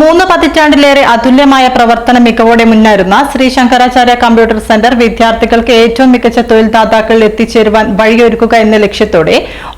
മൂന്ന് പതിറ്റാണ്ടിലേറെ അതുല്യമായ പ്രവർത്തന മികവോടെ മുന്നേറുന്ന ശ്രീ ശങ്കരാചാര്യ കമ്പ്യൂട്ടർ സെന്റർ വിദ്യാർത്ഥികൾക്ക് ഏറ്റവും മികച്ച തൊഴിൽദാതാക്കളിൽ എത്തിച്ചേരുവാൻ വഴിയൊരുക്കുക എന്ന ലക്ഷ്യത്തോടെ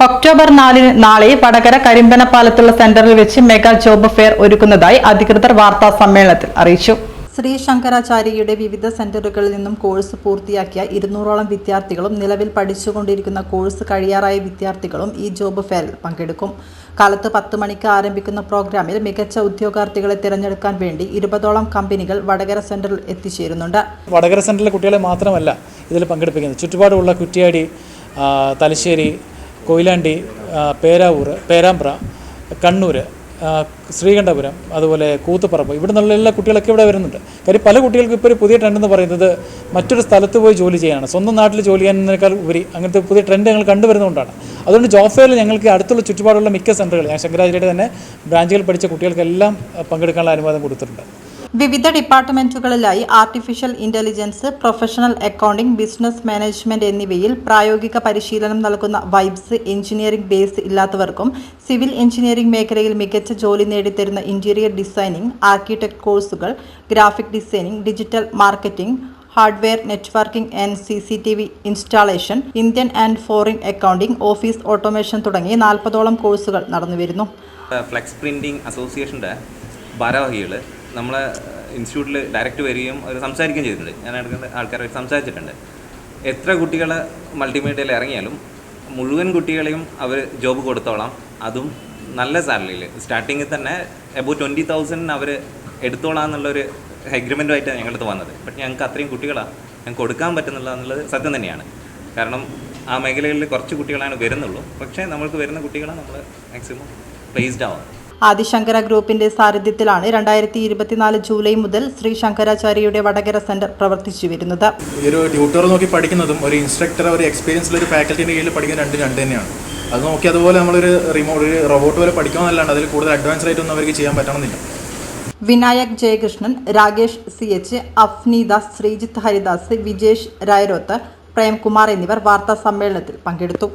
ഒക്ടോബർ നാലിന് നാളെ വടകര കരിമ്പനപ്പാലത്തുള്ള സെന്ററിൽ വെച്ച് മെഗാ ജോബ് ഫെയർ ഒരുക്കുന്നതായി അധികൃതർ വാർത്താ സമ്മേളനത്തിൽ അറിയിച്ചു. ശ്രീ ശങ്കരാചാര്യയുടെ വിവിധ സെന്ററുകളിൽ നിന്നും കോഴ്സ് പൂർത്തിയാക്കിയ ഇരുന്നൂറോളം വിദ്യാർത്ഥികളും നിലവിൽ പഠിച്ചുകൊണ്ടിരിക്കുന്ന കോഴ്സ് കഴിയാറായ വിദ്യാർത്ഥികളും ഈ ജോബ് ഫെയറിൽ പങ്കെടുക്കും. കാലത്ത് പത്ത് മണിക്ക് ആരംഭിക്കുന്ന പ്രോഗ്രാമിൽ മികച്ച ഉദ്യോഗാർത്ഥികളെ തിരഞ്ഞെടുക്കാൻ വേണ്ടി ഇരുപതോളം കമ്പനികൾ വടകര സെന്ററിൽ എത്തിച്ചേരുന്നുണ്ട്. വടകര സെന്ററിലെ കുട്ടികളെ മാത്രമല്ല ഇതിൽ പങ്കെടുപ്പിക്കുന്നത്. ചുറ്റുപാടുള്ള കുറ്റിയാടി തലശ്ശേരി കൊയിലാണ്ടി പേരാവൂർ പേരാമ്പ്ര കണ്ണൂർ ശ്രീകണ്ഠപുരം അതുപോലെ കൂത്തുപറമ്പ് ഇവിടെ നിന്നുള്ള എല്ലാ കുട്ടികളൊക്കെ ഇവിടെ വരുന്നുണ്ട്. കാര്യം പല കുട്ടികൾക്കും ഇപ്പോൾ ഒരു പുതിയ ട്രെൻഡ് എന്ന് പറയുന്നത് മറ്റൊരു സ്ഥലത്ത് പോയി ജോലി ചെയ്യാനാണ്. സ്വന്തം നാട്ടിൽ ജോലി ചെയ്യുന്നതിനേക്കാൾ ഉപരി അങ്ങനത്തെ പുതിയ ട്രെൻഡ് ഞങ്ങൾ കണ്ടുവരുന്നതുകൊണ്ടാണ്. അതുകൊണ്ട് ജോബ് ഞങ്ങൾക്ക് അടുത്തുള്ള ചുറ്റുപാടുള്ള മിക്ക സെന്ററുകൾ ഞാൻ ശങ്കരാചാര്യയുടെ തന്നെ ബ്രാഞ്ചുകൾ പഠിച്ച കുട്ടികൾക്കെല്ലാം പങ്കെടുക്കാനുള്ള അനുവാദം കൊടുത്തിട്ടുണ്ട്. വിവിധ ഡിപ്പാർട്ട്മെന്റുകളിലായി artificial intelligence professional accounting business management എന്നിവയിൽ പ്രായോഗിക പരിശീലനം നൽകുന്ന വൈബ്സ് എഞ്ചിനീയറിംഗ് ബേസ് ഇല്ലാത്തവർക്കും സിവിൽ എഞ്ചിനീയറിംഗ് മേഖലയിൽ മികച്ച ജോലി നേടിത്തരുന്ന ഇന്റീരിയർ ഡിസൈനിംഗ് ആർക്കിടെക്ട് കോഴ്സുകൾ graphic designing digital marketing hardware networking and C C T V installation Indian and foreign accounting office automation തുടങ്ങി നാൽപ്പതോളം കോഴ്സുകൾ നടന്നുവരുന്നു. ഫ്ലെക്സ് പ്രിന്റിംഗ് അസോസിയേഷന്റെ ഭാരവാഹികൾ നമ്മളെ ഇൻസ്റ്റിറ്റ്യൂട്ടിൽ ഡയറക്റ്റ് വരികയും അവർ സംസാരിക്കുകയും ചെയ്തിട്ടുണ്ട്. ഞാൻ എടുക്കുന്ന ആൾക്കാരായിട്ട് സംസാരിച്ചിട്ടുണ്ട്. എത്ര കുട്ടികൾ മൾട്ടിമീഡിയയിൽ ഇറങ്ങിയാലും മുഴുവൻ കുട്ടികളെയും അവർ ജോബ് കൊടുത്തോളാം. അതും നല്ല സാലറിയിൽ സ്റ്റാർട്ടിങ്ങിൽ തന്നെ എബോ ട്വന്റി തൗസൻഡിന് അവർ എടുത്തോളാം എന്നുള്ളൊരു എഗ്രിമെന്റുമായിട്ടാണ് ഞങ്ങളടുത്ത് വന്നത്. ബട്ട് ഞങ്ങൾക്ക് അത്രയും കുട്ടികളാണ് ഞങ്ങൾക്ക് കൊടുക്കാൻ പറ്റുന്നില്ല എന്നുള്ളത് സത്യം തന്നെയാണ്. കാരണം ആ മേഖലകളിൽ കുറച്ച് കുട്ടികളാണ് വരുന്നുള്ളൂ. പക്ഷേ നമ്മൾക്ക് വരുന്ന കുട്ടികളെ നമ്മൾ മാക്സിമം പ്ലേസ്ഡ് ആവും. ആദിശങ്കര ഗ്രൂപ്പിന്റെ സാരഥ്യത്തിലാണ് രണ്ടായിരത്തി ഇരുപത്തിനാല് ജൂലൈ മുതൽ ശ്രീ ശങ്കരാചാര്യയുടെ വടകര സെന്റർ പ്രവർത്തിച്ചു വരുന്നത്. ഒരു ട്യൂട്ടർ നോക്കി പഠിക്കുന്നതും ഒരു ഇൻസ്ട്രക്ടർ ഒരു എക്സ്പീരിയൻസ് ഒരു ഫാക്കൽറ്റിന്റെ കീഴിൽ പഠിക്കുന്ന രണ്ട് രണ്ട് തന്നെയാണ്. അത് നോക്കി അതുപോലെ നമ്മളൊരു റിമോ ഒരു റോബോട്ട് പോലെ പഠിക്കാമെന്നല്ലാണ്ട് അതിൽ കൂടുതൽ അഡ്വാൻസ്ഡ് ആയിട്ടൊന്നും അവർക്ക് ചെയ്യാൻ പറ്റണമെന്നില്ല. വിനായക് ജയകൃഷ്ണൻ രാകേഷ് സി എച്ച് അഫ്നീദാസ് ശ്രീജിത്ത് ഹരിദാസ് വിജേഷ് രായരോത്ത് പ്രേംകുമാർ എന്നിവർ വാർത്താ സമ്മേളനത്തിൽ പങ്കെടുത്തു.